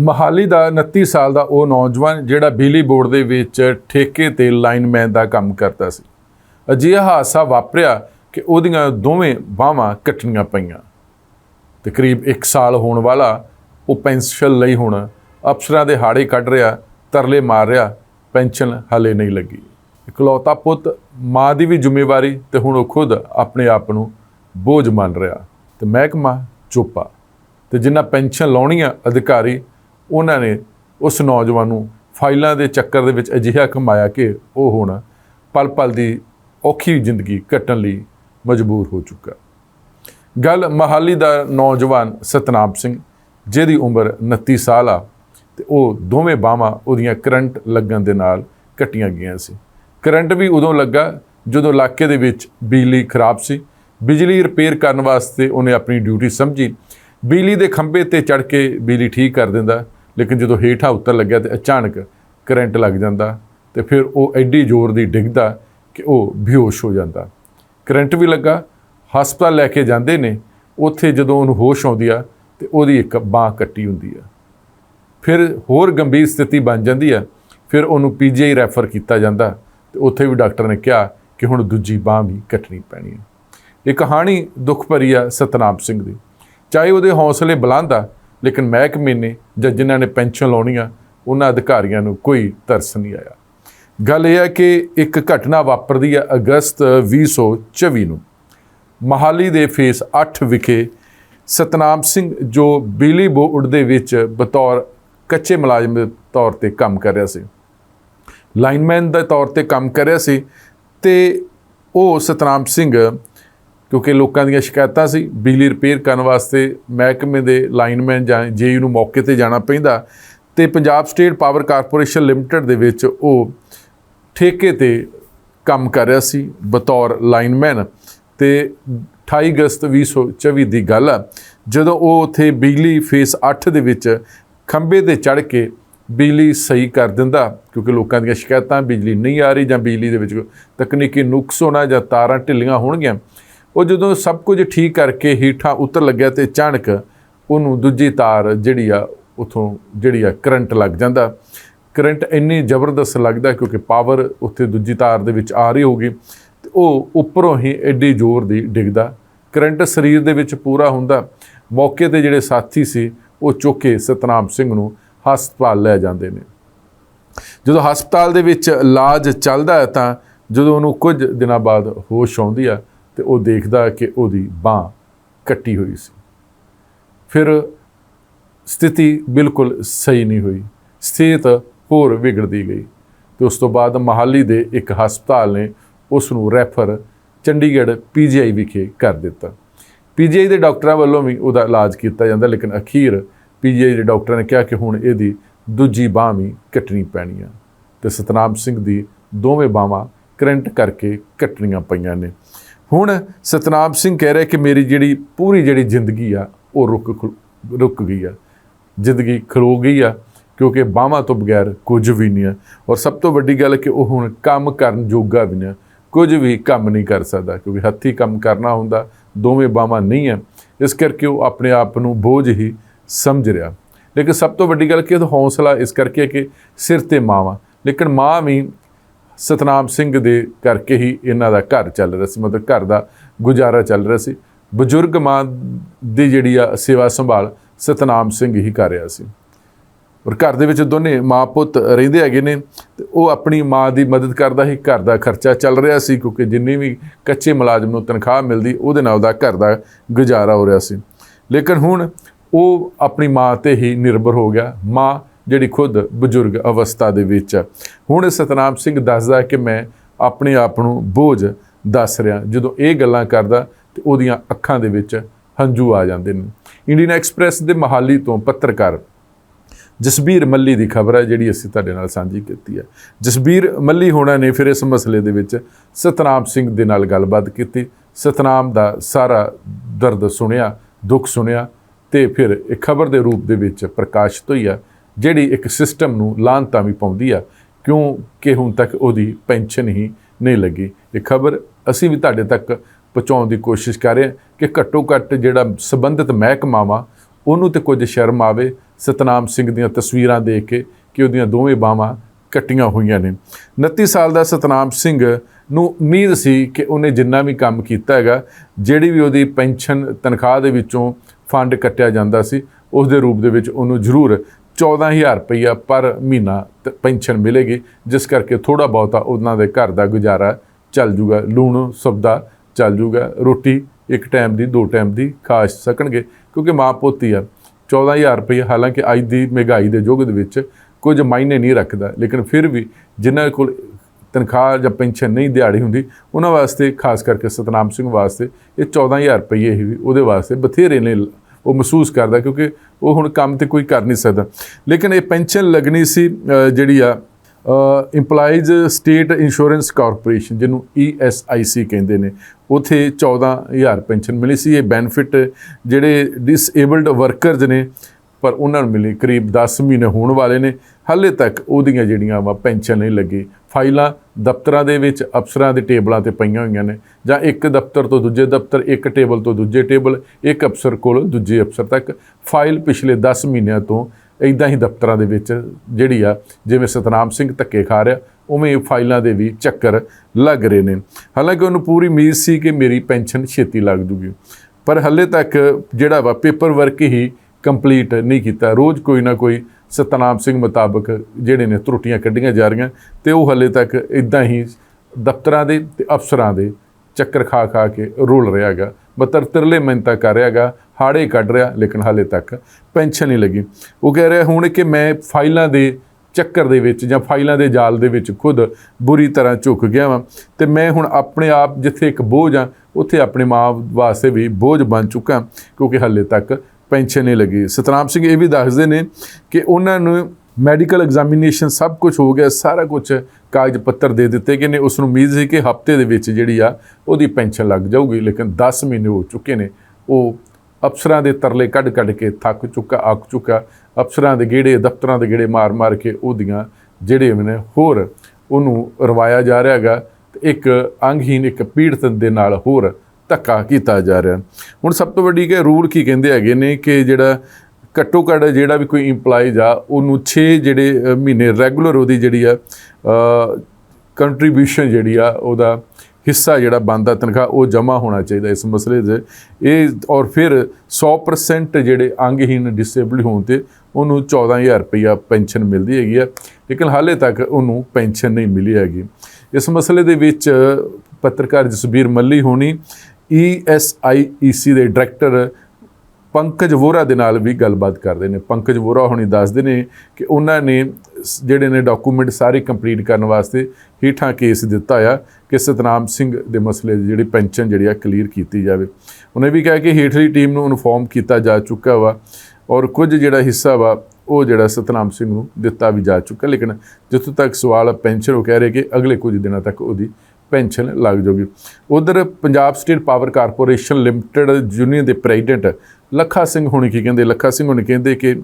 ਮਹਾਲੀ ਦਾ 29 ਸਾਲ ਦਾ ਉਹ ਨੌਜਵਾਨ ਜਿਹੜਾ ਬਿਜਲੀ ਬੋਰਡ ਦੇ ਵਿੱਚ ਠੇਕੇ ਤੇ ਲਾਈਨਮੈਨ ਦਾ ਕੰਮ ਕਰਦਾ ਸੀ। ਅਜਿਹਾ ਹਾਦਸਾ ਵਾਪਰਿਆ ਕਿ ਉਹਦੀਆਂ ਦੋਵੇਂ ਬਾਹਾਂ ਕੱਟਣੀਆਂ ਪਈਆਂ। ਤਕਰੀਬ 1 ਸਾਲ ਹੋਣ ਵਾਲਾ ਉਹ ਪੈਨਸ਼ਨ ਲਈ ਹੁਣ ਅਫਸਰਾਂ ਦੇ ਹਾੜੇ ਕੱਢ ਰਿਹਾ, ਤਰਲੇ ਮਾਰ ਰਿਹਾ, ਪੈਨਸ਼ਨ ਹਲੇ ਨਹੀਂ ਲੱਗੀ। ਇਕਲੌਤਾ ਪੁੱਤ, ਮਾਂ ਦੀ ਵੀ ਜ਼ਿੰਮੇਵਾਰੀ ਤੇ ਹੁਣ ਉਹ ਖੁਦ ਆਪਣੇ ਆਪ ਨੂੰ ਬੋਝ ਮੰਨ ਰਿਹਾ। ਤੇ ਮਹਿਕਮਾ ਚੁੱਪਾ ਤੇ ਜਿੰਨਾ ਪੈਨਸ਼ਨ ਲਾਉਣੀ ਆ ਅਧਿਕਾਰੀ ਉਹਨਾਂ ਨੇ ਉਸ ਨੌਜਵਾਨ ਨੂੰ ਫਾਈਲਾਂ ਦੇ ਚੱਕਰ ਦੇ ਵਿੱਚ ਅਜਿਹਾ ਕਮਾਇਆ ਕਿ ਉਹ ਹੁਣ ਪਲ ਪਲ ਦੀ ਔਖੀ ਜ਼ਿੰਦਗੀ ਕੱਟਣ ਲਈ ਮਜਬੂਰ ਹੋ ਚੁੱਕਾ। ਗੱਲ ਮਹਾਲੀ ਦਾ ਨੌਜਵਾਨ ਸਤਨਾਮ ਸਿੰਘ, ਜਿਹਦੀ ਉਮਰ 29 ਸਾਲ ਆ, ਤੇ ਉਹ ਦੋਵੇਂ ਬਾਹਾਂ ਉਹਦੀਆਂ ਕਰੰਟ ਲੱਗਣ ਦੇ ਨਾਲ ਕੱਟੀਆਂ ਗਈਆਂ ਸੀ। ਕਰੰਟ ਵੀ ਉਦੋਂ ਲੱਗਾ ਜਦੋਂ ਇਲਾਕੇ ਦੇ ਵਿੱਚ ਬਿਜਲੀ ਖਰਾਬ ਸੀ। ਬਿਜਲੀ ਰਿਪੇਅਰ ਕਰਨ ਵਾਸਤੇ ਉਹਨੇ ਆਪਣੀ ਡਿਊਟੀ ਸਮਝੀ ਬਿਜਲੀ ਦੇ ਖੰਭੇ ਤੇ ਚੜ ਕੇ ਬਿਜਲੀ ਠੀਕ ਕਰ ਦਿੰਦਾ, ਲੇਕਿਨ ਜਦੋਂ ਹੇਠਾਂ ਉੱਤਰ ਲੱਗਿਆ ਤੇ ਅਚਾਨਕ ਕਰੰਟ ਲੱਗ ਜਾਂਦਾ ਤੇ ਫਿਰ ਉਹ ਐਡੀ ਜ਼ੋਰ ਦੀ ਡਿੱਗਦਾ ਕਿ ਉਹ ਬੇਹੋਸ਼ ਹੋ ਜਾਂਦਾ। ਕਰੰਟ ਵੀ ਲੱਗਾ, ਹਸਪਤਾਲ ਲੈ ਕੇ ਜਾਂਦੇ ਨੇ, ਉੱਥੇ ਜਦੋਂ ਉਹਨੂੰ ਹੋਸ਼ ਆਉਂਦੀ ਆ ਤੇ ਉਹਦੀ ਇੱਕ ਬਾਹ ਕੱਟੀ ਹੁੰਦੀ ਆ। ਫਿਰ ਹੋਰ ਗੰਭੀਰ ਸਥਿਤੀ ਬਣ ਜਾਂਦੀ ਆ, ਫਿਰ ਉਹਨੂੰ ਪੀਜੀਆਈ ਰੈਫਰ ਕੀਤਾ ਜਾਂਦਾ ਤੇ ਉੱਥੇ ਵੀ ਡਾਕਟਰ ਨੇ ਕਿਹਾ ਕਿ ਹੁਣ ਦੂਜੀ ਬਾਹ ਵੀ ਕੱਟਣੀ ਪੈਣੀ ਹੈ ਇਹ ਕਹਾਣੀ ਦੁੱਖ ਭਰੀ ਆ ਸਤਨਾਮ ਸਿੰਘ ਦੀ। ਚਾਹੇ ਉਹਦੇ ਹੌਸਲੇ ਬੁਲੰਦ ਆ, ਲੇਕਿਨ ਮਹਿਕਮੇ ਨੇ ਜਾਂ ਜਿਨ੍ਹਾਂ ਨੇ ਪੈਨਸ਼ਨ ਲਾਉਣੀ ਆ ਉਹਨਾਂ ਅਧਿਕਾਰੀਆਂ ਨੂੰ ਕੋਈ ਤਰਸ ਨਹੀਂ ਆਇਆ। ਗੱਲ ਇਹ ਹੈ ਕਿ ਇੱਕ ਘਟਨਾ ਵਾਪਰਦੀ ਹੈ ਅਗਸਤ 2024 ਨੂੰ। ਮਹਾਲੀ ਦੇ ਫੇਸ 8 ਵਿਖੇ ਸਤਨਾਮ ਸਿੰਘ, ਜੋ ਬਿਜਲੀ ਬੋਰਡ ਦੇ ਵਿੱਚ ਬਤੌਰ ਕੱਚੇ ਮੁਲਾਜ਼ਮ ਦੇ ਤੌਰ ਤੇ ਕੰਮ ਕਰ ਰਿਹਾ ਸੀ, ਲਾਈਨਮੈਨ ਦੇ ਤੌਰ ਤੇ ਕੰਮ ਕਰ ਰਿਹਾ ਸੀ, ਤੇ ਉਹ ਸਤਨਾਮ ਸਿੰਘ ਕਿਉਂਕਿ ਲੋਕਾਂ ਦੀਆਂ ਸ਼ਿਕਾਇਤਾਂ ਸੀ, ਬਿਜਲੀ ਰਿਪੇਅਰ ਕਰਨ ਵਾਸਤੇ ਮਹਿਕਮੇ ਦੇ ਲਾਈਨਮੈਨ ਜਾਂ ਜੇਯੂ ਨੂੰ ਮੌਕੇ ਤੇ ਜਾਣਾ ਪੈਂਦਾ ਤੇ Punjab state power corporation limited ਦੇ ਵਿੱਚ ਉਹ ਠੇਕੇ ਤੇ ਕੰਮ ਕਰ ਰਿਹਾ ਸੀ, ਬਤੌਰ ਲਾਈਨਮੈਨ ਤੇ 28 ਅਗਸਤ 2024 ਦੀ ਗੱਲ ਆ, ਜਦੋਂ ਉਹ ਉੱਥੇ ਬਿਜਲੀ ਫੇਸ 8 ਦੇ ਵਿੱਚ ਖੰਭੇ ਤੇ ਚੜ ਕੇ ਬਿਜਲੀ ਸਹੀ ਕਰ ਦਿੰਦਾ, ਕਿਉਂਕਿ ਲੋਕਾਂ ਦੀਆਂ ਸ਼ਿਕਾਇਤਾਂ, ਬਿਜਲੀ ਨਹੀਂ ਆ ਰਹੀ ਜਾਂ ਬਿਜਲੀ ਦੇ ਵਿੱਚ ਤਕਨੀਕੀ ਨੁਕਸ ਹੋਣਾ ਜਾਂ ਤਾਰਾਂ ਢਿੱਲੀਆਂ ਹੋਣਗੀਆਂ ਉਹ ਜਦੋਂ ਸਭ ਕੁਝ ਠੀਕ ਕਰਕੇ ਹੀਠਾਂ ਉਤਰ ਲੱਗਿਆ ਤੇ ਅਚਾਨਕ ਉਹਨੂੰ ਦੂਜੀ ਤਾਰ ਜਿਹੜੀ ਆ, ਉਥੋਂ ਜਿਹੜੀ ਆ ਕਰੰਟ ਲੱਗ ਜਾਂਦਾ। ਕਰੰਟ ਇੰਨੀ ਜ਼ਬਰਦਸਤ ਲੱਗਦਾ ਕਿਉਂਕਿ ਪਾਵਰ ਉੱਥੇ ਦੂਜੀ ਤਾਰ ਦੇ ਵਿੱਚ ਆ ਰਹੀ ਹੋਗੀ ਤੇ ਉਹ ਉੱਪਰੋਂ ਹੀ ਐਡੀ ਜ਼ੋਰ ਦੀ ਡਿੱਗਦਾ। ਕਰੰਟ ਸਰੀਰ ਦੇ ਵਿੱਚ ਪੂਰਾ ਹੁੰਦਾ। ਮੌਕੇ ਤੇ ਜਿਹੜੇ ਸਾਥੀ ਸੀ, ਉਹ ਚੁੱਕ ਕੇ ਸਤਨਾਮ ਸਿੰਘ ਨੂੰ ਹਸਪਤਾਲ ਲੈ ਜਾਂਦੇ ਨੇ। ਜਦੋਂ ਹਸਪਤਾਲ ਦੇ ਵਿੱਚ ਇਲਾਜ ਚੱਲਦਾ ਹੈ ਤਾਂ ਜਦੋਂ ਉਹਨੂੰ ਕੁਝ ਦਿਨਾਂ ਬਾਅਦ ਹੋਸ਼ ਆਉਂਦੀ ਆ ਤੇ ਉਹ ਦੇਖਦਾ ਕਿ ਉਹਦੀ ਬਾਹ ਕੱਟੀ ਹੋਈ ਸੀ। ਫਿਰ ਸਥਿਤੀ ਬਿਲਕੁਲ ਸਹੀ ਨਹੀਂ ਹੋਈ। ਸਥਿਤ ਹੋਰ ਵਿਗੜਦੀ ਗਈ। ਤੇ ਉਸ ਤੋਂ ਬਾਅਦ ਮਹਾਲੀ ਦੇ ਇੱਕ ਹਸਪਤਾਲ ਨੇ ਉਸ ਨੂੰ ਰੈਫਰ ਚੰਡੀਗੜ੍ਹ ਪੀਜੀਆਈ ਵਿਖੇ ਕਰ ਦਿੱਤਾ। ਪੀਜੀਆਈ ਦੇ ਡਾਕਟਰਾਂ ਵੱਲੋਂ ਵੀ ਉਹਦਾ ਇਲਾਜ ਕੀਤਾ ਜਾਂਦਾ, ਲੇਕਿਨ ਅਖੀਰ ਪੀਜੀਆਈ ਦੇ ਡਾਕਟਰਾਂ ਨੇ ਕਿਹਾ ਕਿ ਹੁਣ ਇਹਦੀ ਦੂਜੀ ਬਾਹ ਵੀ ਕੱਟਣੀ ਪੈਣੀ ਆ। ਤੇ ਸਤਨਾਮ ਸਿੰਘ ਦੀ ਦੋਵੇਂ ਬਾਹਾਂ ਕਰੰਟ ਕਰਕੇ ਕੱਟਣੀਆਂ ਪਈਆਂ ਨੇ। ਹੁਣ ਸਤਨਾਮ ਸਿੰਘ ਕਹਿ ਰਿਹਾ ਕਿ ਮੇਰੀ ਜਿਹੜੀ, ਪੂਰੀ ਜਿਹੜੀ ਜ਼ਿੰਦਗੀ ਆ, ਉਹ ਰੁਕ ਖਲੋ- ਰੁਕ ਗਈ ਆ। ਜ਼ਿੰਦਗੀ ਖਲੋ ਗਈ ਆ, ਕਿਉਂਕਿ ਬਾਹਾਂ ਤੋਂ ਬਗੈਰ ਕੁਝ ਵੀ ਨਹੀਂ ਆ। ਔਰ ਸਭ ਤੋਂ ਵੱਡੀ ਗੱਲ ਕਿ ਉਹ ਹੁਣ ਕੰਮ ਕਰਨ ਜੋਗਾ ਵੀ ਨਹੀਂ ਕੁਝ ਵੀ ਕੰਮ ਨਹੀਂ ਕਰ ਸਕਦਾ, ਕਿਉਂਕਿ ਹੱਥੀ ਕੰਮ ਕਰਨਾ ਹੁੰਦਾ, ਦੋਵੇਂ ਬਾਹਾਂ ਨਹੀਂ ਆ। ਇਸ ਕਰਕੇ ਉਹ ਆਪਣੇ ਆਪ ਨੂੰ ਬੋਝ ਹੀ ਸਮਝ ਰਿਹਾ। ਲੇਕਿਨ ਸਭ ਤੋਂ ਵੱਡੀ ਗੱਲ ਕਿ ਉਹ ਹੌਸਲਾ ਇਸ ਕਰਕੇ ਕਿ ਸਿਰ ਤੇ ਮਾਵਾ ਲੇਕਿਨ ਮਾਂ ਵੀ ਸਤਨਾਮ ਸਿੰਘ ਦੇ ਕਰਕੇ ਹੀ ਇਹਨਾਂ ਦਾ ਘਰ ਚੱਲ ਰਿਹਾ ਸੀ, ਮਤਲਬ ਘਰ ਦਾ ਗੁਜ਼ਾਰਾ ਚੱਲ ਰਿਹਾ ਸੀ। ਬਜ਼ੁਰਗ ਮਾਂ ਦੀ ਜਿਹੜੀ ਆ ਸੇਵਾ ਸੰਭਾਲ ਸਤਨਾਮ ਸਿੰਘ ਹੀ ਕਰ ਰਿਹਾ ਸੀ। ਔਰ ਘਰ ਦੇ ਵਿੱਚ ਦੋਨੇ ਮਾਂ ਪੁੱਤ ਰਹਿੰਦੇ ਹੈਗੇ ਨੇ ਤੇ ਉਹ ਆਪਣੀ ਮਾਂ ਦੀ ਮਦਦ ਕਰਦਾ ਹੀ ਘਰ ਦਾ ਖਰਚਾ ਚੱਲ ਰਿਹਾ ਸੀ ਕਿਉਂਕਿ ਜਿੰਨੀ ਵੀ ਕੱਚੇ ਮੁਲਾਜ਼ਮ ਨੂੰ ਤਨਖਾਹ ਮਿਲਦੀ, ਉਹਦੇ ਨਾਲ ਉਹਦਾ ਘਰ ਦਾ ਗੁਜ਼ਾਰਾ ਹੋ ਰਿਹਾ ਸੀ। ਲੇਕਿਨ ਹੁਣ ਉਹ ਆਪਣੀ ਮਾਂ ਤੇ ਹੀ ਨਿਰਭਰ ਹੋ ਗਿਆ। ਮਾਂ ਜਿਹੜੀ ਖੁਦ ਬਜ਼ੁਰਗ ਅਵਸਥਾ ਦੇ ਵਿੱਚ ਹੈ। ਹੁਣ ਸਤਨਾਮ ਸਿੰਘ ਦੱਸਦਾ ਕਿ ਮੈਂ ਆਪਣੇ ਆਪ ਨੂੰ ਬੋਝ ਦੱਸ ਰਿਹਾ, ਜਦੋਂ ਇਹ ਗੱਲਾਂ ਕਰਦਾ ਤੇ ਉਹਦੀਆਂ ਅੱਖਾਂ ਦੇ ਵਿੱਚ ਹੰਝੂ ਆ ਜਾਂਦੇ ਨੇ। ਇੰਡੀਅਨ ਐਕਸਪ੍ਰੈਸ ਦੇ ਮਹਾਲੀ ਤੋਂ ਪੱਤਰਕਾਰ ਜਸਬੀਰ ਮੱਲੀ ਦੀ ਖਬਰ ਹੈ, ਜਿਹੜੀ ਅਸੀਂ ਤੁਹਾਡੇ ਨਾਲ ਸਾਂਝੀ ਕੀਤੀ ਹੈ। ਜਸਬੀਰ ਮੱਲੀ ਹੋਣਾ ਨੇ ਫਿਰ ਇਸ ਮਸਲੇ ਦੇ ਵਿੱਚ ਸਤਨਾਮ ਸਿੰਘ ਦੇ ਨਾਲ ਗੱਲਬਾਤ ਕੀਤੀ। ਸਤਨਾਮ ਦਾ ਸਾਰਾ ਦਰਦ ਸੁਣਿਆ, ਦੁੱਖ ਸੁਣਿਆ ਤੇ ਫਿਰ ਇਹ ਖਬਰ ਦੇ ਰੂਪ ਦੇ ਵਿੱਚ ਪ੍ਰਕਾਸ਼ਿਤ ਹੋਈ ਆ ਜਿਹੜੀ ਇੱਕ ਸਿਸਟਮ ਨੂੰ ਲਾਂਤਾਂ ਵੀ ਪਾਉਂਦੀ ਆ ਕਿਉਂਕਿ ਹੁਣ ਤੱਕ ਉਹਦੀ ਪੈਨਸ਼ਨ ਹੀ ਨਹੀਂ ਲੱਗੀ? ਇਹ ਖਬਰ ਅਸੀਂ ਵੀ ਤੁਹਾਡੇ ਤੱਕ ਪਹੁੰਚਾਉਣ ਦੀ ਕੋਸ਼ਿਸ਼ ਕਰ ਰਹੇ ਹਾਂ ਕਿ ਘੱਟੋ ਘੱਟ ਜਿਹੜਾ ਸੰਬੰਧਿਤ ਮਹਿਕਮਾ ਵਾ ਉਹਨੂੰ ਤੇ ਕੁਝ ਸ਼ਰਮ ਆਵੇ, ਸਤਨਾਮ ਸਿੰਘ ਦੀਆਂ ਤਸਵੀਰਾਂ ਦੇਖ ਕੇ ਕਿ ਉਹਦੀਆਂ ਦੋਵੇਂ ਬਾਹਾਂ ਕੱਟੀਆਂ ਹੋਈਆਂ ਨੇ। 29 ਸਾਲ ਦਾ ਸਤਨਾਮ ਸਿੰਘ ਨੂੰ ਉਮੀਦ ਸੀ ਕਿ ਉਹਨੇ ਜਿੰਨਾ ਵੀ ਕੰਮ ਕੀਤਾ ਹੈਗਾ, ਜਿਹੜੀ ਵੀ ਉਹਦੀ ਪੈਨਸ਼ਨ ਤਨਖਾਹ ਦੇ ਵਿੱਚੋਂ ਫੰਡ ਕੱਟਿਆ ਜਾਂਦਾ ਸੀ, ਉਸ ਦੇ ਰੂਪ ਦੇ ਵਿੱਚ ਉਹਨੂੰ ਜ਼ਰੂਰ 14000 ਰੁਪਈਆ ਪਰ ਮਹੀਨਾ ਤ- ਪੈਨਸ਼ਨ ਮਿਲੇਗੀ, ਜਿਸ ਕਰਕੇ ਥੋੜਾ ਬਹੁਤਾ ਉਹਨਾਂ ਦੇ ਘਰ ਦਾ ਗੁਜ਼ਾਰਾ ਚੱਲ ਜੂਗਾ। ਲੂਣ ਸਬਦਾ ਚੱਲ ਜੂਗਾ, ਰੋਟੀ ਇੱਕ ਟਾਈਮ ਦੀ, ਦੋ ਟਾਈਮ ਦੀ ਖਾ ਸਕਣਗੇ, ਕਿਉਂਕਿ ਮਾਂ ਪੋਤੀ ਆ। 14000 ਰੁਪਏ ਹਾਲਾਂਕਿ ਅੱਜ ਦੀ ਮਹਿੰਗਾਈ ਦੇ ਯੁੱਗ ਦੇ ਵਿੱਚ ਕੁਝ ਮਾਇਨੇ ਨਹੀਂ ਰੱਖਦਾ, ਲੇਕਿਨ ਫਿਰ ਵੀ ਜਿਨ੍ਹਾਂ ਕੋਲ ਤਨਖਾਹ ਜਾਂ ਪੈਨਸ਼ਨ ਨਹੀਂ ਦਿਹਾੜੀ ਹੁੰਦੀ, ਉਹਨਾਂ ਵਾਸਤੇ, ਖਾਸ ਕਰਕੇ ਸਤਨਾਮ ਸਿੰਘ ਵਾਸਤੇ, ਇਹ 14000 ਰੁਪਏ ਹੀ ਵੀ ਉਹਦੇ ਵਾਸਤੇ ਬਥੇਰੇ ਨੇ ਉਹ ਮਹਿਸੂਸ ਕਰਦਾ ਕਿਉਂਕਿ ਉਹ ਹੁਣ ਕੰਮ ਤੇ ਕੋਈ ਕਰ ਨਹੀਂ ਸਕਦਾ। ਲੇਕਿਨ ਇਹ ਪੈਨਸ਼ਨ ਲੱਗਣੀ ਸੀ ਜਿਹੜੀ ਆ ਇੰਪਲਾਈਜ਼ ਸਟੇਟ ਇੰਸ਼ੋਰੈਂਸ ਕਾਰਪੋਰੇਸ਼ਨ ਜਿਹਨੂੰ ESIC ਕਹਿੰਦੇ ਨੇ, ਉਥੇ 14000 ਪੈਨਸ਼ਨ ਮਿਲੀ ਸੀ। ਇਹ ਬੈਨੀਫਿਟ ਜਿਹੜੇ ਡਿਸਏਬਲਡ ਵਰਕਰਜ਼ ਨੇ ਪਰ ਉਹਨਾਂ ਨੂੰ ਮਿਲੀ ਕਰੀਬ 10 ਮਹੀਨੇ ਹੋਣ ਵਾਲੇ ਨੇ। ਹਾਲੇ ਤੱਕ ਉਹਦੀਆਂ ਜਿਹੜੀਆਂ ਵਾ ਪੈਨਸ਼ਨ ਨਹੀਂ ਲੱਗੀ। ਫਾਈਲਾਂ ਦਫ਼ਤਰਾਂ ਦੇ ਵਿੱਚ, ਅਫਸਰਾਂ ਦੇ ਟੇਬਲਾਂ ਤੇ ਪਈਆਂ ਹੋਈਆਂ ਨੇ। ਜਾਂ ਇੱਕ ਦਫ਼ਤਰ ਤੋਂ ਦੂਜੇ ਦਫ਼ਤਰ, ਇੱਕ ਟੇਬਲ ਤੋਂ ਦੂਜੇ ਟੇਬਲ, ਇੱਕ ਅਫਸਰ ਕੋਲ ਦੂਜੇ ਅਫਸਰ ਤੱਕ। ਫਾਈਲ ਪਿਛਲੇ 10 ਮਹੀਨਿਆਂ ਤੋਂ ਇਦਾਂ ਹੀ ਦਫ਼ਤਰਾਂ ਦੇ ਵਿੱਚ ਜਿਹੜੀ ਆ, ਜਿਵੇਂ ਸਤਨਾਮ ਸਿੰਘ ਧੱਕੇ ਖਾ ਰਿਹਾ, ਉਵੇਂ ਫਾਈਲਾਂ ਦੇ ਵੀ ਚੱਕਰ ਲੱਗ ਰਹੇ ਨੇ। ਹਾਲਾਂਕਿ ਉਹਨੂੰ ਪੂਰੀ ਉਮੀਦ ਸੀ ਕਿ ਮੇਰੀ ਪੈਨਸ਼ਨ ਛੇਤੀ ਲੱਗ ਜੂਗੀ। ਪਰ ਹੱਲੇ ਤੱਕ ਜਿਹੜਾ ਵਾ ਪੇਪਰ ਵਰਕ ਹੀ ਕੰਪਲੀਟ ਨਹੀਂ ਕੀਤਾ। ਰੋਜ਼ ਕੋਈ ਨਾ ਕੋਈ ਸਤਨਾਮ ਸਿੰਘ ਮੁਤਾਬਕ ਜਿਹੜੇ ਨੇ ਤਰੁੱਟੀਆਂ ਕੱਢੀਆਂ ਜਾ ਰਹੀਆਂ ਤੇ ਉਹ ਹੱਲੇ ਤੱਕ ਇਦਾਂ ਹੀ ਦਫ਼ਤਰਾਂ ਦੇ ਤੇ ਅਫਸਰਾਂ ਦੇ ਚੱਕਰ ਖਾ ਖਾ ਕੇ ਰੋਲ ਰਿਹਾ ਹੈਗਾ। ਮਤਲਬ ਤਿਰਲੇ ਮਿਹਨਤਾਂ ਕਰ ਰਿਹਾ ਹੈਗਾ, ਹਾੜੇ ਕੱਢ ਰਿਹਾ, ਲੇਕਿਨ ਹਾਲੇ ਤੱਕ ਪੈਨਸ਼ਨ ਨਹੀਂ ਲੱਗੀ। ਉਹ ਕਹਿ ਰਿਹਾ ਹੁਣ ਕਿ ਮੈਂ ਫਾਈਲਾਂ ਦੇ ਚੱਕਰ ਦੇ ਵਿੱਚ ਜਾਂ ਫਾਈਲਾਂ ਦੇ ਜਾਲ ਦੇ ਵਿੱਚ ਖੁਦ ਬੁਰੀ ਤਰ੍ਹਾਂ ਝੁਕ ਗਿਆ ਵਾਂ ਤੇ ਮੈਂ ਹੁਣ ਆਪਣੇ ਆਪ ਜਿੱਥੇ ਇੱਕ ਬੋਝ ਆ, ਉੱਥੇ ਆਪਣੇ ਮਾਂ ਵਾਸਤੇ ਵੀ ਬੋਝ ਬਣ ਚੁੱਕਾ, ਕਿਉਂਕਿ ਹਾਲੇ ਤੱਕ ਪੈਨਸ਼ਨ ਨਹੀਂ ਲੱਗੀ। ਸਤਨਾਮ ਸਿੰਘ ਇਹ ਵੀ ਦੱਸਦੇ ਨੇ ਕਿ ਉਹਨਾਂ ਨੂੰ ਮੈਡੀਕਲ ਐਗਜ਼ਾਮੀਨੇਸ਼ਨ ਸਭ ਕੁਝ ਹੋ ਗਿਆ, ਸਾਰਾ ਕੁਝ ਕਾਗਜ਼ ਪੱਤਰ ਦੇ ਦਿੱਤੇ ਕਿ ਨੇ। ਉਸ ਨੂੰ ਉਮੀਦ ਸੀ ਕਿ ਹਫ਼ਤੇ ਦੇ ਵਿੱਚ ਜਿਹੜੀ ਆ, ਉਹਦੀ ਪੈਨਸ਼ਨ ਲੱਗ ਜਾਊਗੀ, ਲੇਕਿਨ 10 ਮਹੀਨੇ ਹੋ ਚੁੱਕੇ ਨੇ। ਉਹ ਅਫਸਰਾਂ ਦੇ ਤਰਲੇ ਕੱਢ ਕੱਢ ਕੇ ਥੱਕ ਚੁੱਕਾ, ਅੱਕ ਚੁੱਕਾ। ਅਫਸਰਾਂ ਦੇ ਗੇੜੇ, ਦਫ਼ਤਰਾਂ ਦੇ ਗੇੜੇ ਮਾਰ ਮਾਰ ਕੇ ਉਹਦੀਆਂ ਜਿਹੜੇ ਨੇ, ਹੋਰ ਉਹਨੂੰ ਰਵਾਇਆ ਜਾ ਰਿਹਾ ਹੈਗਾ। ਤੇ ਇੱਕ ਅੰਗਹੀਨ ਇੱਕ ਪੀੜਤ ਦੇ ਨਾਲ ਹੋਰ ਧੱਕਾ ਕੀਤਾ ਜਾ ਰਿਹਾ। ਹੁਣ ਸਭ ਤੋਂ ਵੱਡੀ ਕਿ ਰੂਲ ਕੀ ਕਹਿੰਦੇ ਹੈਗੇ ਨੇ ਕਿ ਜਿਹੜਾ ਘੱਟੋ ਘੱਟ ਜਿਹੜਾ ਵੀ ਕੋਈ EMPLOYEES ਆ ਉਹਨੂੰ 6 ਜਿਹੜੇ ਮਹੀਨੇ ਰੈਗੂਲਰ ਉਹਦੀ ਜਿਹੜੀ ਆ ਕੰਟਰੀਬਿਊਸ਼ਨ ਜਿਹੜੀ ਆ, ਉਹਦਾ ਹਿੱਸਾ ਜਿਹੜਾ ਬੰਦਾ ਤਨਖਾਹ, ਉਹ ਜਮ੍ਹਾਂ ਹੋਣਾ ਚਾਹੀਦਾ ਇਸ ਮਸਲੇ ਦੇ। ਇਹ ਔਰ ਫਿਰ 100% ਜਿਹੜੇ ਅੰਗਹੀਨ ਡਿਸੇਬਲ ਹੋਣ ਤੇ ਉਹਨੂੰ 14000 ਰੁਪਇਆ ਪੈਨਸ਼ਨ ਮਿਲਦੀ ਹੈਗੀ ਆ, ਲੇਕਿਨ ਹਾਲੇ ਤੱਕ ਉਹਨੂੰ ਪੈਨਸ਼ਨ ਨਹੀਂ ਮਿਲੀ ਹੈਗੀ। ਇਸ ਮਸਲੇ ਦੇ ਵਿੱਚ ਪੱਤਰਕਾਰ ਜਸਬੀਰ ਮੱਲੀ ਹੋਣੀ ESIEC ਦੇ ਡਾਇਰੈਕਟਰ ਪੰਕਜ ਵੋਰਾ ਦੇ ਨਾਲ ਵੀ ਗੱਲਬਾਤ ਕਰਦੇ ਨੇ। ਪੰਕਜ ਵੋਰਾ ਹੁਣੀ ਦੱਸਦੇ ਨੇ ਕਿ ਉਹਨਾਂ ਨੇ ਜਿਹੜੇ ਨੇ ਡਾਕੂਮੈਂਟ ਸਾਰੇ ਕੰਪਲੀਟ ਕਰਨ ਵਾਸਤੇ ਹੀਠਾਂ ਕੇਸ ਦਿੱਤਾ ਆ ਕਿ ਸਤਨਾਮ ਸਿੰਘ ਦੇ ਮਸਲੇ ਦੀ ਜਿਹੜੀ ਪੈਨਸ਼ਨ ਜਿਹੜੀ ਆ ਕਲੀਅਰ ਕੀਤੀ ਜਾਵੇ। ਉਹਨੇ ਵੀ ਕਿਹਾ ਕਿ ਹੇਠਲੀ ਟੀਮ ਨੂੰ ਇਨਫੋਰਮ ਕੀਤਾ ਜਾ ਚੁੱਕਾ ਵਾ ਔਰ ਕੁਝ ਜਿਹੜਾ ਹਿੱਸਾ ਵਾ ਉਹ ਜਿਹੜਾ ਸਤਨਾਮ ਸਿੰਘ ਨੂੰ ਦਿੱਤਾ ਵੀ ਜਾ ਚੁੱਕਾ। ਲੇਕਿਨ ਜਿੱਥੋਂ ਤੱਕ ਸਵਾਲ ਪੈਨਸ਼ਨ ਉਹ ਕਹਿ ਰਹੇ ਕਿ ਅਗਲੇ ਕੁਝ ਦਿਨਾਂ ਤੱਕ ਉਹਦੀ ਪੈਨਸ਼ਨ ਲੱਗ ਜਾਊਗੀ। ਉਧਰ Punjab state power corporation limited union ਦੇ ਪ੍ਰੈਜ਼ੀਡੈਂਟ ਲੱਖਾ ਸਿੰਘ ਹੁਣੀ ਕੀ ਕਹਿੰਦੇ? ਲੱਖਾ ਸਿੰਘ ਹੁਣੀ ਕਹਿੰਦੇ ਕਿ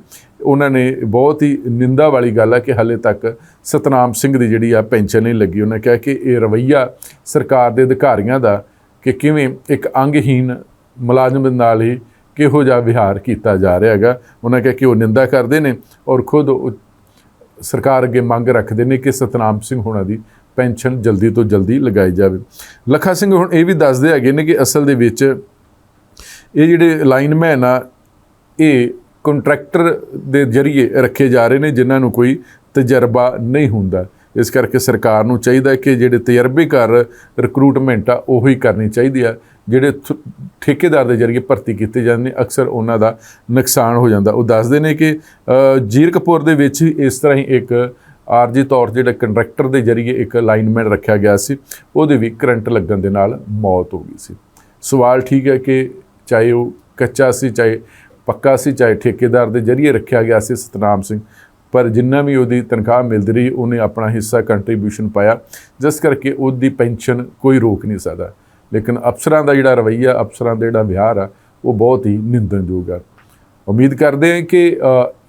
ਉਹਨਾਂ ਨੇ ਬਹੁਤ ਹੀ ਨਿੰਦਾ ਵਾਲੀ ਗੱਲ ਆ ਕਿ ਹਾਲੇ ਤੱਕ ਸਤਨਾਮ ਸਿੰਘ ਦੀ ਜਿਹੜੀ ਆ ਪੈਨਸ਼ਨ ਨਹੀਂ ਲੱਗੀ। ਉਹਨਾਂ ਕਿਹਾ ਕਿ ਇਹ ਰਵਈਆ ਸਰਕਾਰ ਦੇ ਅਧਿਕਾਰੀਆਂ ਦਾ ਕਿ ਕਿਵੇਂ ਇੱਕ ਅੰਗਹੀਨ ਮੁਲਾਜ਼ਮ ਦੇ ਨਾਲ ਹੀ ਕਿਹੋ ਜਿਹਾ ਵਿਹਾਰ ਕੀਤਾ ਜਾ ਰਿਹਾ ਹੈਗਾ। ਉਹਨਾਂ ਕਿਹਾ ਕਿ ਉਹ ਨਿੰਦਾ ਕਰਦੇ ਨੇ ਔਰ ਖੁਦ ਉਹ ਸਰਕਾਰ ਅੱਗੇ ਮੰਗ ਰੱਖਦੇ ਨੇ ਕਿ ਸਤਨਾਮ ਸਿੰਘ ਹੋਣਾ ਦੀ ਪੈਨਸ਼ਨ ਜਲਦੀ ਤੋਂ ਜਲਦੀ ਲਗਾਈ ਜਾਵੇ। ਲੱਖਾ ਸਿੰਘ ਹੁਣ ਇਹ ਵੀ ਦੱਸਦੇ ਹੈਗੇ ਨੇ ਕਿ ਅਸਲ ਦੇ ਵਿੱਚ ਇਹ ਜਿਹੜੇ ਲਾਈਨਮੈਨ ਆ, ਇਹ ਕੰਟਰੈਕਟਰ ਦੇ ਜ਼ਰੀਏ ਰੱਖੇ ਜਾ ਰਹੇ ਨੇ, ਜਿਨ੍ਹਾਂ ਨੂੰ ਕੋਈ ਤਜਰਬਾ ਨਹੀਂ ਹੁੰਦਾ। ਇਸ ਕਰਕੇ ਸਰਕਾਰ ਨੂੰ ਚਾਹੀਦਾ ਹੈ ਕਿ ਜਿਹੜੇ ਤਜਰਬੇਕਾਰ ਰਿਕਰੂਟਮੈਂਟ ਆ, ਉਹੀ ਕਰਨੀ ਚਾਹੀਦੀ ਆ, ਜਿਹੜੇ ਥ- ਠੇਕੇਦਾਰ ਦੇ ਜ਼ਰੀਏ ਭਰਤੀ ਕੀਤੇ ਜਾਂਦੇ ਨੇ, ਅਕਸਰ ਉਹਨਾਂ ਦਾ ਨੁਕਸਾਨ ਹੋ ਜਾਂਦਾ। ਉਹ ਦੱਸਦੇ ਨੇ ਕਿ ਜੀਰਕਪੁਰ ਦੇ ਵਿੱਚ ਹੀ ਇਸ ਤਰ੍ਹਾਂ ਹੀ ਇੱਕ ਆਰਜੀ ਤੌਰ ਤੇ ਜਿਹੜਾ ਕੰਟਰੈਕਟਰ ਦੇ ਜ਼ਰੀਏ ਇੱਕ ਲਾਈਨਮੈਨ ਰੱਖਿਆ ਗਿਆ ਸੀ, ਉਹਦੇ ਵੀ ਕਰੰਟ ਲੱਗਣ ਦੇ ਨਾਲ ਮੌਤ ਹੋ ਗਈ ਸੀ। ਸਵਾਲ ਠੀਕ ਹੈ ਕਿ ਚਾਹੇ ਉਹ ਕੱਚਾ ਸੀ, ਚਾਹੇ ਪੱਕਾ ਸੀ, ਚਾਹੇ ਠੇਕੇਦਾਰ ਦੇ ਜ਼ਰੀਏ ਰੱਖਿਆ ਗਿਆ ਸੀ ਸਤਨਾਮ ਸਿੰਘ, ਪਰ ਜਿੰਨਾ ਵੀ ਉਹਦੀ ਤਨਖਾਹ ਮਿਲਦੀ ਰਹੀ, ਉਹਨੇ ਆਪਣਾ ਹਿੱਸਾ ਕੰਟਰੀਬਿਊਸ਼ਨ ਪਾਇਆ, ਜਿਸ ਕਰਕੇ ਉਹਦੀ ਪੈਨਸ਼ਨ ਕੋਈ ਰੋਕ ਨਹੀਂ ਸਕਦਾ। ਲੇਕਿਨ ਅਫਸਰਾਂ ਦਾ ਜਿਹੜਾ ਰਵੱਈਆ, ਅਫਸਰਾਂ ਦਾ ਜਿਹੜਾ ਵਿਹਾਰ ਆ, ਉਹ ਬਹੁਤ ਹੀ ਨਿੰਦਣਯੋਗ ਆ। ਉਮੀਦ ਕਰਦੇ ਹਾਂ ਕਿ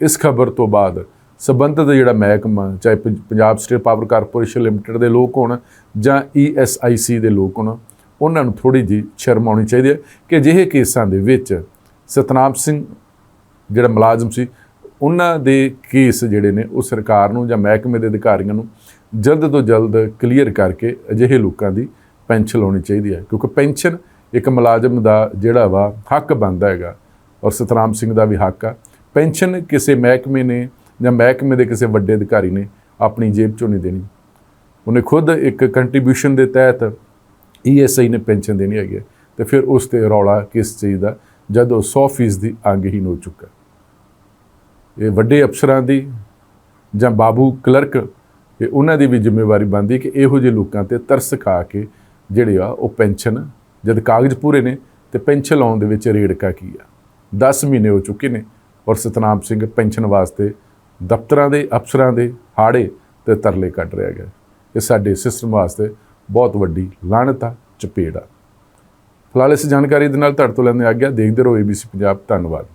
ਇਸ ਖਬਰ ਤੋਂ ਬਾਅਦ ਸਬੰਧਤ ਜਿਹੜਾ ਮਹਿਕਮਾ, ਚਾਹੇ Punjab state power corporation limited ਦੇ ਲੋਕ ਹੋਣ ਜਾਂ ESIC ਦੇ ਲੋਕ ਹੋਣ, ਉਹਨਾਂ ਨੂੰ ਥੋੜੀ ਜੀ ਸ਼ਰਮ ਆਉਣੀ ਚਾਹੀਦੀ ਹੈ ਕਿ ਅਜਿਹੇ ਕੇਸਾਂ ਦੇ ਵਿੱਚ ਸਤਨਾਮ ਸਿੰਘ ਜਿਹੜਾ ਮੁਲਾਜ਼ਮ ਸੀ, ਉਹਨਾਂ ਦੇ ਕੇਸ ਜਿਹੜੇ ਨੇ ਉਹ ਸਰਕਾਰ ਨੂੰ ਜਾਂ ਮਹਿਕਮੇ ਦੇ ਅਧਿਕਾਰੀਆਂ ਨੂੰ ਜਲਦ ਤੋਂ ਜਲਦ ਕਲੀਅਰ ਕਰਕੇ ਅਜਿਹੇ ਲੋਕਾਂ ਦੀ ਪੈਨਸ਼ਨ ਲਾਉਣੀ ਚਾਹੀਦੀ ਹੈ। ਕਿਉਂਕਿ ਪੈਨਸ਼ਨ ਇੱਕ ਮੁਲਾਜ਼ਮ ਦਾ ਜਿਹੜਾ ਵਾ ਹੱਕ ਬਣਦਾ ਹੈਗਾ ਔਰ ਸਤਨਾਮ ਸਿੰਘ ਦਾ ਵੀ ਹੱਕ ਆ। ਪੈਨਸ਼ਨ ਕਿਸੇ ਮਹਿਕਮੇ ਨੇ ਜਾਂ ਮਹਿਕਮੇ ਦੇ ਕਿਸੇ ਵੱਡੇ ਅਧਿਕਾਰੀ ਨੇ ਆਪਣੀ ਜੇਬ ਚੋਂ ਨਹੀਂ ਦੇਣੀ। ਉਹਨੇ ਖੁਦ ਇੱਕ ਕੰਟਰੀਬਿਊਸ਼ਨ ਦੇ ਤਹਿਤ ਈਐਸਆਈ ਨੇ ਪੈਨਸ਼ਨ ਦੇਣੀ ਹੈਗੀ ਹੈ ਤੇ ਫਿਰ ਉਸ ਤੇ ਰੌਲਾ ਕਿਸ ਚੀਜ਼ ਦਾ? ਜਦ ਉਹ 100% ਦੀ ਅੰਗਹੀਨ ਹੋ ਚੁੱਕਾ ਇਹ ਵੱਡੇ ਅਫਸਰਾਂ ਦੀ ਜਾਂ ਬਾਬੂ ਕਲਰਕ, ਇਹ ਉਹਨਾਂ ਦੀ ਵੀ ਜ਼ਿੰਮੇਵਾਰੀ ਬਣਦੀ ਕਿ ਇਹੋ ਜਿਹੇ ਲੋਕਾਂ ਤੇ ਤਰਸ ਖਾ ਕੇ ਜਿਹੜੇ ਆ ਉਹ ਪੈਨਸ਼ਨ, ਜਦ ਕਾਗਜ਼ ਪੂਰੇ ਨੇ ਤੇ ਪੈਨਸ਼ਨ ਲਾਉਣ ਦੇ ਵਿੱਚ ਰੇੜਕਾ ਕੀ ਆ? 10 ਮਹੀਨੇ ਹੋ ਚੁੱਕੇ ਨੇ ਔਰ ਸਤਨਾਮ ਸਿੰਘ ਪੈਨਸ਼ਨ ਵਾਸਤੇ ਦਫ਼ਤਰਾਂ ਦੇ, ਅਫਸਰਾਂ ਦੇ ਹਾੜੇ ਤੇ ਤਰਲੇ ਕੱਢ ਰਿਹਾ ਗਿਆ। ਇਹ ਸਾਡੇ ਸਿਸਟਮ ਵਾਸਤੇ ਬਹੁਤ ਵੱਡੀ ਲਾਹਨਤ ਆ, ਚਪੇੜ ਆ। ਫਿਲਹਾਲ ਇਸ ਜਾਣਕਾਰੀ ਦੇ ਨਾਲ ਤੁਹਾਡੇ ਤੋਂ ਲੈਂਦੇ ਆ ਗਿਆ ਦੇਖਦੇ ਰਹੋ ABC ਪੰਜਾਬ। ਧੰਨਵਾਦ।